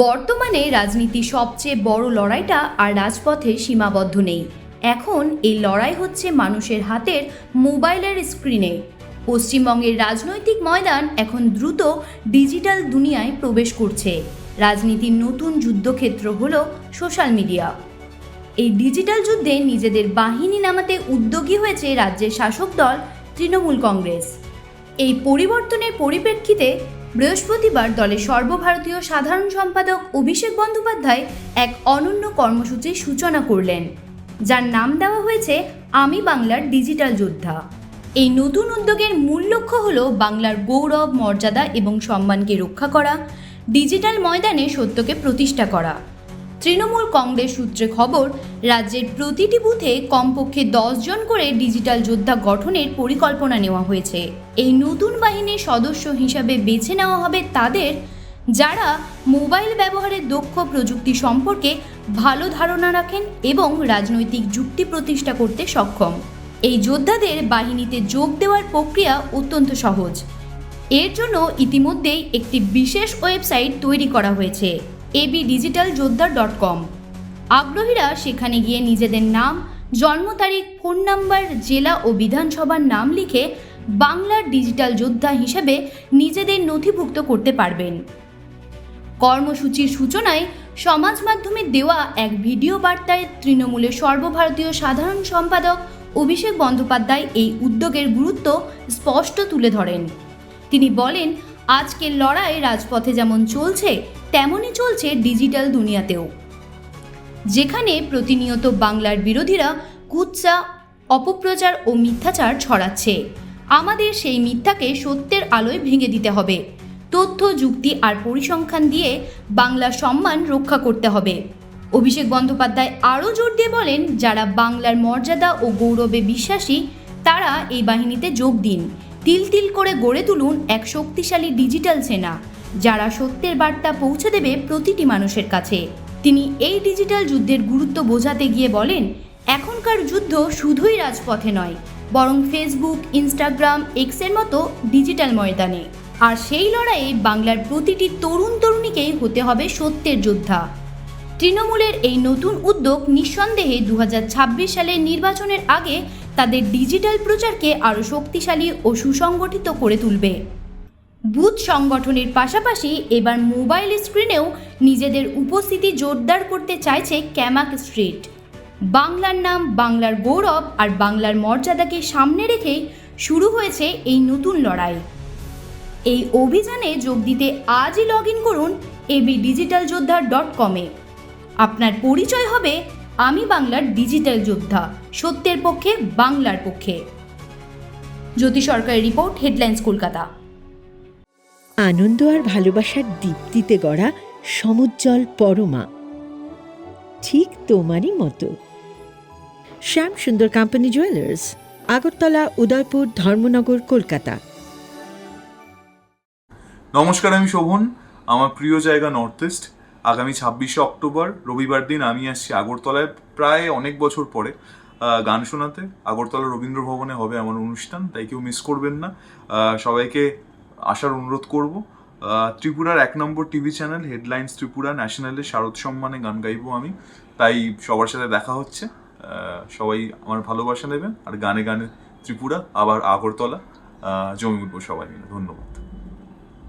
বর্তমানে রাজনীতি সবচেয়ে বড় লড়াইটা আর রাজপথে সীমাবদ্ধ নেই। এখন এই লড়াই হচ্ছে মানুষের হাতের মোবাইলের স্ক্রিনে। পশ্চিমবঙ্গের রাজনৈতিক ময়দান এখন দ্রুত ডিজিটাল দুনিয়ায় প্রবেশ করছে। রাজনীতির নতুন যুদ্ধক্ষেত্র হলো সোশ্যাল মিডিয়া। এই ডিজিটাল যুদ্ধে নিজেদের বাহিনী নামাতে উদ্যোগী হয়েছে রাজ্যের শাসক দল তৃণমূল কংগ্রেস। এই পরিবর্তনের পরিপ্রেক্ষিতে বৃহস্পতিবার দলের সর্বভারতীয় সাধারণ সম্পাদক অভিষেক বন্দ্যোপাধ্যায় এক অনন্য কর্মসূচির সূচনা করলেন। যার নাম দেওয়া হয়েছে, আমি বাংলার ডিজিটাল যোদ্ধা। এই নতুন উদ্যোগের মূল লক্ষ্য হল বাংলার গৌরব, মর্যাদা এবং সম্মানকে রক্ষা করা, ডিজিটাল ময়দানে সত্যকে প্রতিষ্ঠা করা। তৃণমূল কংগ্রেস সূত্রে খবর, রাজ্যের প্রতিটি বুথে কমপক্ষে জন করে ডিজিটাল যোদ্ধা গঠনের পরিকল্পনা নেওয়া হয়েছে। এই নতুন বাহিনীর সদস্য হিসাবে বেছে নেওয়া হবে তাদের, যারা মোবাইল ব্যবহারে দক্ষ প্রযুক্তি সম্পর্কে ভালো ধারণা রাখেন এবং রাজনৈতিক যুক্তি প্রতিষ্ঠা করতে সক্ষম। এই যোদ্ধাদের বাহিনীতে যোগ দেওয়ার প্রক্রিয়া অত্যন্ত সহজ। এর জন্য ইতিমধ্যেই একটি বিশেষ ওয়েবসাইট তৈরি করা হয়েছে। এবি ডিজিটাল ডট কম আগ্রহীরা সেখানে গিয়ে নিজেদের নাম, জন্ম তারিখ, ফোন নাম্বার, জেলা ও বিধানসভার নাম লিখে বাংলার ডিজিটাল যোদ্ধা হিসেবে নিজেদের নথিভুক্ত করতে পারবেন। কর্মসূচির সূচনায় সমাজ মাধ্যমে দেওয়া এক ভিডিও বার্তায় তৃণমূলের সর্বভারতীয় সাধারণ সম্পাদক অভিষেক বন্দ্যোপাধ্যায় এই উদ্যোগের গুরুত্ব স্পষ্ট তুলে ধরেন। তিনি বলেন আজকের লড়াই রাজপথে যেমন চলছে, তেমনই চলছে ডিজিটাল দুনিয়াতেও। যেখানে প্রতিনিয়ত বাংলার বিরোধীরা কুৎসা, অপপ্রচার ও মিথ্যাচার ছড়াচ্ছে। আমাদের সেই মিথ্যাকে সত্যের আলোয় ভেঙে দিতে হবে। তথ্য, যুক্তি আর পরিসংখ্যান দিয়ে বাংলার সম্মান রক্ষা করতে হবে। অভিষেক বন্দ্যোপাধ্যায় আরও জোর দিয়ে বলেন, যারা বাংলার মর্যাদা ও গৌরবে বিশ্বাসী, তারা এই বাহিনীতে যোগ দিন। তিল তিল করে গড়ে তুলুন এক শক্তিশালী ডিজিটাল সেনা, যারা সত্যের বার্তা পৌঁছে দেবে প্রতিটি মানুষের কাছে। তিনি এই ডিজিটাল যুদ্ধের গুরুত্ব বোঝাতে গিয়ে বলেন, এখনকার যুদ্ধ শুধুই রাজপথে নয়, বরং ফেসবুক, ইনস্টাগ্রাম, এক্সের মতো ডিজিটাল ময়দানে। আর সেই লড়াইয়ে বাংলার প্রতিটি তরুণ তরুণীকেই হতে হবে সত্যের যোদ্ধা। তৃণমূলের এই নতুন উদ্যোগ নিঃসন্দেহে দু হাজার ছাব্বিশ সালের নির্বাচনের আগে তাদের ডিজিটাল প্রচারকে আরও শক্তিশালী ও সুসংগঠিত করে তুলবে। বুথ সংগঠনের পাশাপাশি এবার মোবাইল স্ক্রিনেও নিজেদের উপস্থিতি জোরদার করতে চাইছে ক্যামাক স্ট্রিট। বাংলার নাম, বাংলার গৌরব আর বাংলার মর্যাদাকে সামনে রেখেই শুরু হয়েছে এই নতুন লড়াই। এই অভিযানে যোগ দিতে আজই লগ ইন করুন এবি ডিজিটাল যোদ্ধা ডট কমে। আপনার পরিচয় হবে আমি বাংলার ডিজিটাল যোদ্ধা সত্যের পক্ষে বাংলার পক্ষে। জ্যোতি সরকারের রিপোর্ট হেডলাইন্স কলকাতা। আনন্দ আর ভালোবাসার দীপ্তিতে গড়া সমুজ্জ্বল পরমা। ঠিক তোমারই মতো। Shyam Sundar company jewellers Agartala Udaipur Dharmanagar Kolkata. নমস্কার আমি শোভন। আমার প্রিয় জায়গা নর্থ ইস্ট আগামী ছাব্বিশে অক্টোবর, রবিবার দিন আমি আসছি আগরতলায় প্রায় অনেক বছর পরে গান শোনাতে। আগরতলা রবীন্দ্র ভবনে হবে আমার অনুষ্ঠান, তাই কেউ মিস করবেন না। সবাইকে আসার অনুরোধ করব। ত্রিপুরার এক নম্বর টিভি চ্যানেল হেডলাইন্স ত্রিপুরা ন্যাশনালে শারদ সম্মানে গান গাইবো আমি। তাই সবার সাথে দেখা হচ্ছে। সবাই আমার ভালোবাসা নেবেন। আর গানে গানে ত্রিপুরা, আবার আগরতলা। জমে উঠবো সবাই মিলে। ধন্যবাদ।